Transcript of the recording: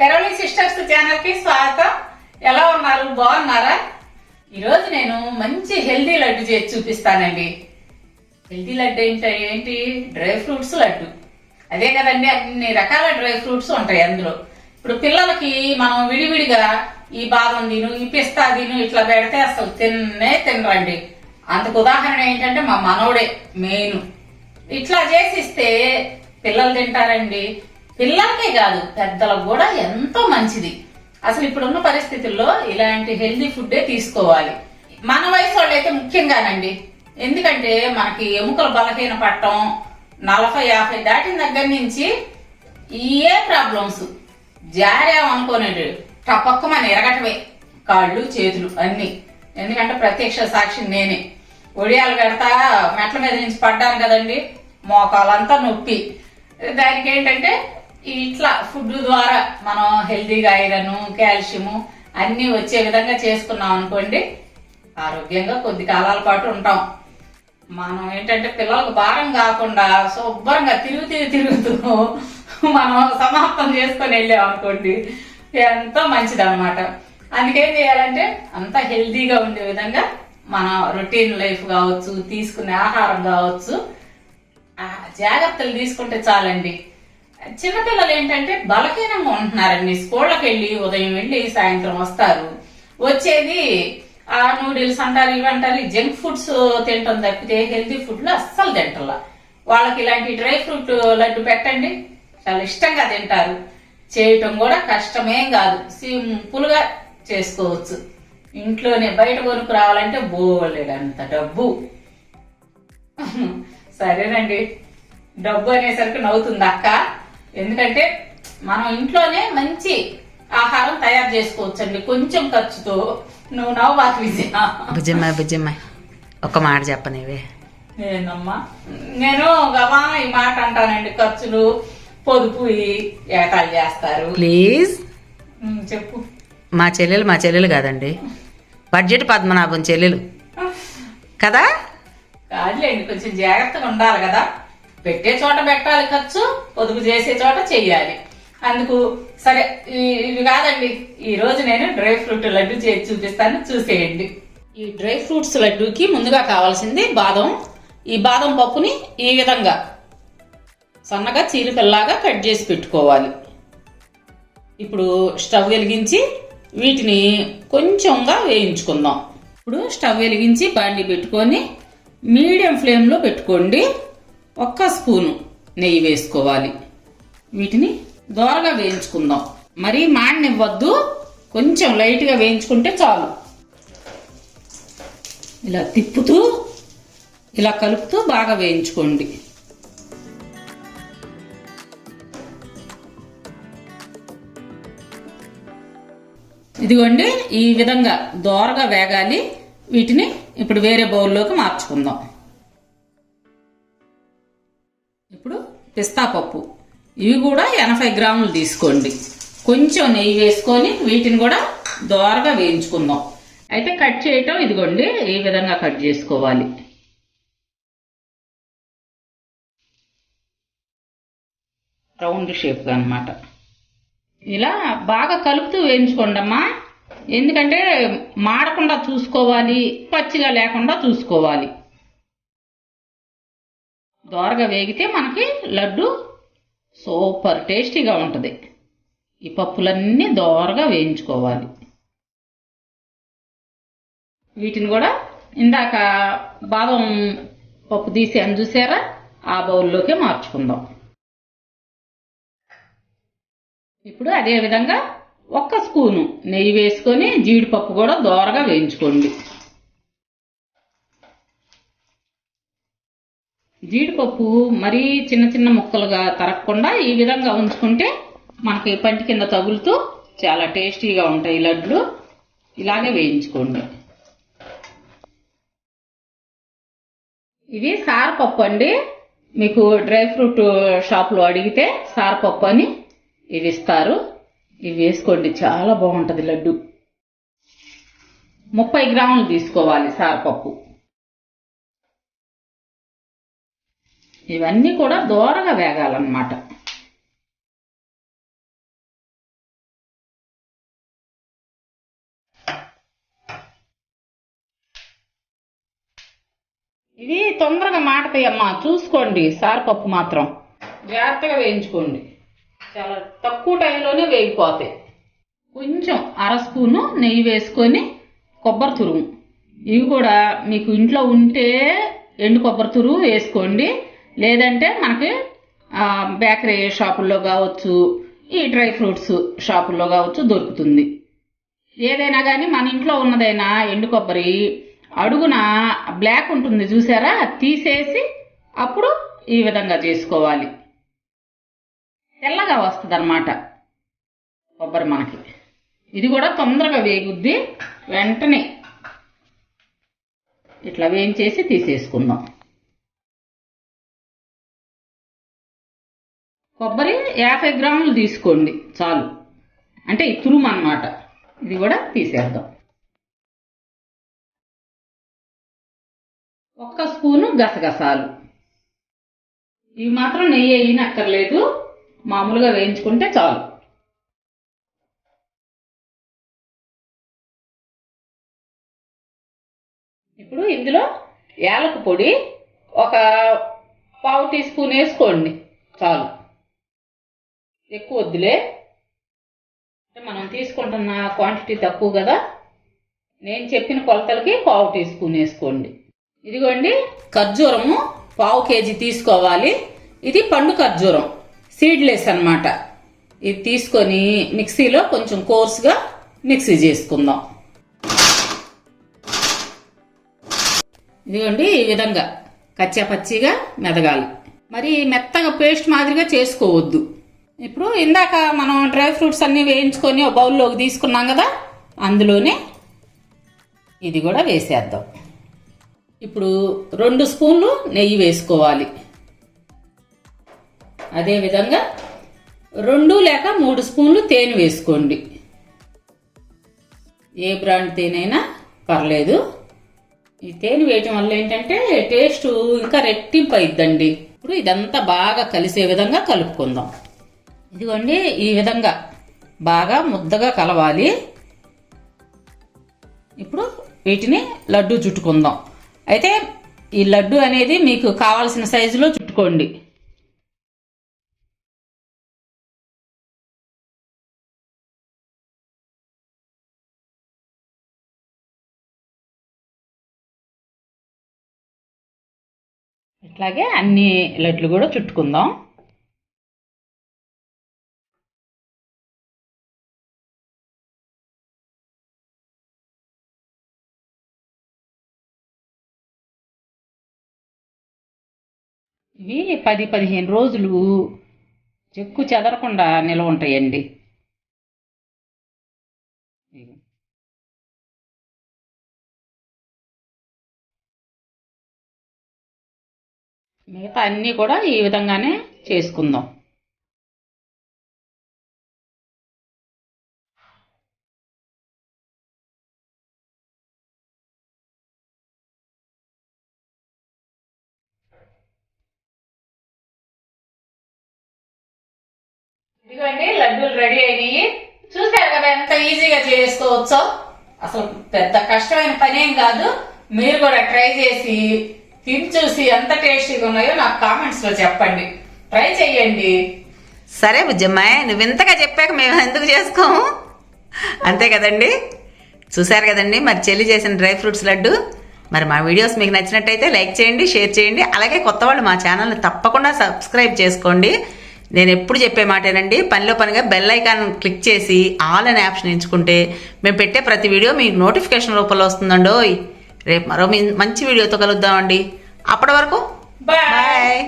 తెరవలి sisters ఛానల్కి స్వాగతం. ఎలా ఉన్నారు? బాగున్నారా? ఈరోజు నేను మంచి హెల్దీ లడ్డు చేసి చూపిస్తానండి. హెల్దీ లడ్డు ఏంటి ఏంటి? Dry fruits laddu. అదే కదండి అన్ని రకాల డ్రై ఫ్రూట్స్ ఉంటాయి అందులో. ఇప్పుడు పిల్లలకి మనం విడివిడిగా ఈ బాదం తిను ఈ పిస్తా తిను ఇట్లా పెడితే అసలు తిన్నే తినరండి. అందుకు ఉదాహరణ ఏంటంటే మా మనవడే మెయిన్. ఇట్లా చేసిస్తే పిల్లలు తింటారండి. పిల్లలకే కాదు పెద్దలకు కూడా ఎంతో మంచిది. అసలు ఇప్పుడున్న పరిస్థితుల్లో ఇలాంటి హెల్దీ ఫుడ్డే తీసుకోవాలి. మన వయసు వాళ్ళైతే ముఖ్యంగానండి ఎందుకంటే మనకి ఎముకలు బలహీన పట్టడం నలభై యాభై దాటిన దగ్గర నుంచి ఏ ప్రాబ్లమ్స్ జారామనుకోనేడు టపక్క మన ఎరగటమే. కాళ్ళు చేతులు అన్ని. ఎందుకంటే ప్రత్యక్ష సాక్షి నేనే. ఒడియాలు పెడతా మెట్ల మీద నుంచి పడ్డాను కదండి మోకాలంతా నొప్పి. దానికి ఏంటంటే ఇట్లా ఫుడ్ ద్వారా మనం హెల్దీగా ఐరన్ కాల్షియము అన్నీ వచ్చే విధంగా చేసుకున్నాం అనుకోండి ఆరోగ్యంగా కొద్ది కాలాల పాటు ఉంటాం. మనం ఏంటంటే పిల్లలకు భారం కాకుండా శుభ్రంగా తిరుగుతూ తిరుగుతూ మనం సమాప్తం చేసుకొని వెళ్ళాం అనుకోండి ఎంతో మంచిది అనమాట అందుకేం చేయాలంటే అంత హెల్దీగా ఉండే విధంగా మన రొటీన్ లైఫ్ కావచ్చు తీసుకునే ఆహారం కావచ్చు జాగ్రత్తలు తీసుకుంటే చాలండి. చిన్నపిల్లలు ఏంటంటే బలహీనంగా ఉంటున్నారండి. స్కూళ్ళకి వెళ్ళి ఉదయం వెళ్ళి సాయంత్రం వస్తారు. వచ్చేది ఆ నూడిల్స్ అంటారు ఇవంటారు జంక్ ఫుడ్స్ తింటాం తప్పితే హెల్తీ ఫుడ్లు అస్సలు తింటల. వాళ్ళకి ఇలాంటి డ్రై ఫ్రూట్ లడ్డు పెట్టండి. చాలా ఇష్టంగా తింటారు. చేయటం కూడా కష్టమేం కాదు. సింపుల్గా చేసుకోవచ్చు. ఇంట్లోనే బయట కొనుక్కు రావాలంటే బోలేడంత డబ్బు. సరేనండి. డబ్బు అనేసరికి నవ్వుతుంది అక్క? ఎందుకంటే మనం ఇంట్లోనే మంచి ఆహారం తయారు చేసుకోవచ్చండి. కొంచెం ఖర్చుతో. నువ్వు నవ్వాకు విజయ. బుజ్జమ్మాయి బుజ్జమ్మాయి. ఒక మాట చెప్పనివే. నేనమ్మా నేను గవా ఈ మాట అంటానండి. ఖర్చులు పొదుపు ఏటాలు చేస్తారు. ప్లీజ్. చెప్పు. మా చెల్లెలు మా చెల్లెలు కాదండి. బడ్జెట్ పద్మనాభం చెల్లెలు. కదా? కాదులేండి కొంచెం జాగ్రత్తగా ఉండాలి కదా. పెట్టే చోట పెట్టాలి ఖర్చు పొదుపు చేసే చోట చెయ్యాలి. అందుకు సరే ఇవి కాదండి. ఈ రోజు నేను డ్రై ఫ్రూట్ లడ్డు చేసి చూపిస్తాను చూసేయండి. ఈ డ్రై ఫ్రూట్స్ లడ్డూకి ముందుగా కావాల్సింది బాదం. ఈ బాదం పప్పుని ఈ విధంగా సన్నగా చీలికల్లాగా కట్ చేసి పెట్టుకోవాలి. ఇప్పుడు స్టవ్ వెలిగించి వీటిని కొంచెంగా వేయించుకుందాం. ఇప్పుడు స్టవ్ వెలిగించి బాండి పెట్టుకొని మీడియం ఫ్లేమ్లో పెట్టుకోండి. ఒక్క స్పూను నెయ్యి వేసుకోవాలి. వీటిని దోరగా వేయించుకుందాం. మరీ మాడనివ్వద్దు. కొంచెం లైట్గా వేయించుకుంటే చాలు. ఇలా తిప్పుతూ ఇలా కలుపుతూ బాగా వేయించుకోండి. ఇదిగోండి ఈ విధంగా దోరగా వేగాలి. వీటిని ఇప్పుడు వేరే బౌల్లోకి మార్చుకుందాం. ఇప్పుడు పిస్తా పప్పు. ఇవి కూడా ఎనభై గ్రాములు తీసుకోండి. కొంచెం నెయ్యి వేసుకొని వీటిని కూడా దోరగా వేయించుకుందాం. అయితే కట్ చేయటం ఇదిగోండి ఈ విధంగా కట్ చేసుకోవాలి. రౌండ్ షేప్గా అనమాట ఇలా బాగా కలుపుతూ వేయించుకోండి అమ్మా ఎందుకంటే మాడకుండా చూసుకోవాలి పచ్చిగా లేకుండా చూసుకోవాలి. దోరగా వేగితే మనకి లడ్డు సూపర్ టేస్టీగా ఉంటుంది. ఈ పప్పులన్నీ దోరగా వేయించుకోవాలి. వీటిని కూడా ఇందాక బాదం పప్పు తీసి అని చూసారా? ఆ బౌల్లోకి మార్చుకుందాం. ఇప్పుడు అదే విధంగా ఒక్క స్పూను నెయ్యి వేసుకొని జీడిపప్పు కూడా దోరగా వేయించుకోండి. జీడిపప్పు మరీ చిన్న చిన్న ముక్కలుగా తరగకుండా ఈ విధంగా ఉంచుకుంటే మనకి పంటి కింద తగులుతూ చాలా టేస్టీగా ఉంటాయి లడ్లు. ఇలాగే వేయించుకోండి. ఇవి సారపప్పు అండి. మీకు డ్రై ఫ్రూట్ షాప్లో అడిగితే సారపప్పు అని ఇవి ఇస్తారు. ఇవి వేసుకోండి చాలా బాగుంటుంది లడ్డు. ముప్పై గ్రాములు తీసుకోవాలి సారపప్పు. ఇవన్నీ కూడా దూరంగా వేగాలన్నమాట. ఇవి తొందరగా మాటతాయమ్మా చూసుకోండి సారపప్పు మాత్రం. జాగ్రత్తగా వేయించుకోండి. చాలా తక్కువ టైంలోనే వేగిపోతాయి. కొంచెం అర స్పూను నెయ్యి వేసుకొని కొబ్బరి తురుము. ఇవి కూడా మీకు ఇంట్లో ఉంటే ఎండు కొబ్బరి తురువు వేసుకోండి. లేదంటే మనకి బేకరీ షాపుల్లో కావచ్చు ఈ డ్రై ఫ్రూట్స్ షాపుల్లో కావచ్చు దొరుకుతుంది. ఏదైనా కానీ మన ఇంట్లో ఉన్నదైనా ఎండు కొబ్బరి అడుగున బ్లాక్ ఉంటుంది చూసారా? తీసేసి అప్పుడు ఈ విధంగా చేసుకోవాలి. తెల్లగా వస్తుంది అనమాట కొబ్బరి మనకి. ఇది కూడా తొందరగా వేగుద్ది వెంటనే ఇట్లా వేయించేసి తీసేసుకుందాం. కొబ్బరి యాభై గ్రాములు తీసుకోండి చాలు. అంటే ఈ తురుము అన్నమాట. ఇది కూడా తీసేద్దాం. ఒక్క స్పూను గసగసాలు. ఇవి మాత్రం నెయ్యి వేయనక్కర్లేదు. మామూలుగా వేయించుకుంటే చాలు. ఇప్పుడు ఇందులో యాలకు పొడి ఒక పావు టీ స్పూన్ వేసుకోండి చాలు. ఎక్కువ వద్దులే. అంటే మనం తీసుకుంటున్న క్వాంటిటీ తక్కువ కదా. నేను చెప్పిన కొలతలకి పావు టీ స్పూన్ వేసుకోండి. ఇదిగోండి ఖర్జూరము పావు కేజీ తీసుకోవాలి. ఇది పండు ఖర్జూరం సీడ్లెస్ అన్నమాట. ఇది తీసుకొని మిక్సీలో కొంచెం కోర్స్గా మిక్సీ చేసుకుందాం. ఇదిగోండి ఈ విధంగా కచ్చా పచ్చిగా మెదగాలి. మరి మెత్తగా పేస్ట్ మాదిరిగా చేసుకోవద్దు. ఇప్పుడు ఇందాక మనం డ్రై ఫ్రూట్స్ అన్నీ వేయించుకొని ఒక బౌల్లోకి తీసుకున్నాం కదా అందులోనే ఇది కూడా వేసేద్దాం. ఇప్పుడు రెండు స్పూన్లు నెయ్యి వేసుకోవాలి. అదేవిధంగా రెండు లేక మూడు స్పూన్లు తేనె వేసుకోండి. ఏ బ్రాండ్ తేనైనా పర్లేదు. ఈ తేనె వేయటం వల్ల ఏంటంటే టేస్ట్ ఇంకా రెట్టింపు అయిద్దండి. ఇప్పుడు ఇదంతా బాగా కలిసే విధంగా కలుపుకుందాం. ఇదిగోండి ఈ విధంగా బాగా ముద్దగా కలవాలి. ఇప్పుడు వీటిని లడ్డు చుట్టుకుందాం. అయితే ఈ లడ్డు అనేది మీకు కావాల్సిన సైజులో చుట్టుకోండి. ఇట్లాగే అన్ని లడ్లు కూడా చుట్టుకుందాం. ఇవి పది పదిహేను రోజులు చెక్కు చెదరకుండా నిల్వ ఉంటాయండి. మిగతా అన్నీ కూడా ఈ విధంగానే చేసుకుందాం. ఇదిగోండి లడ్డూలు రెడీ అయినాయి. చూసారు కదా ఎంత ఈజీగా చేసుకోవచ్చో అసలు పెద్ద కష్టమైన పనేం కాదు. మీరు కూడా ట్రై చేసి తిని చూసి ఎంత టేస్టీగా ఉన్నాయో నాకు కామెంట్స్లో చెప్పండి. ట్రై చేయండి సరే బుజ్జమ్మాయి నువ్వు ఇంతగా చెప్పాక మేము ఎందుకు చేసుకోము? అంతే కదండి. చూశారు కదండి మరి చెల్లి చేసిన డ్రై ఫ్రూట్స్ లడ్డు. మరి మా వీడియోస్ మీకు నచ్చినట్టయితే లైక్ చేయండి షేర్ చేయండి. అలాగే కొత్త వాళ్ళు మా ఛానల్ని తప్పకుండా సబ్స్క్రైబ్ చేసుకోండి. నేను ఎప్పుడు చెప్పే మాటేనండి పనిలో పనిగా బెల్ ఐకాన్ క్లిక్ చేసి ఆల్ అనే ఆప్షన్ ఎంచుకుంటే మేము పెట్టే ప్రతి వీడియో మీకు నోటిఫికేషన్ రూపంలో వస్తుందండోయ్. రేపు మరో మంచి వీడియోతో కలుద్దామండి. అప్పటి వరకు బాయ్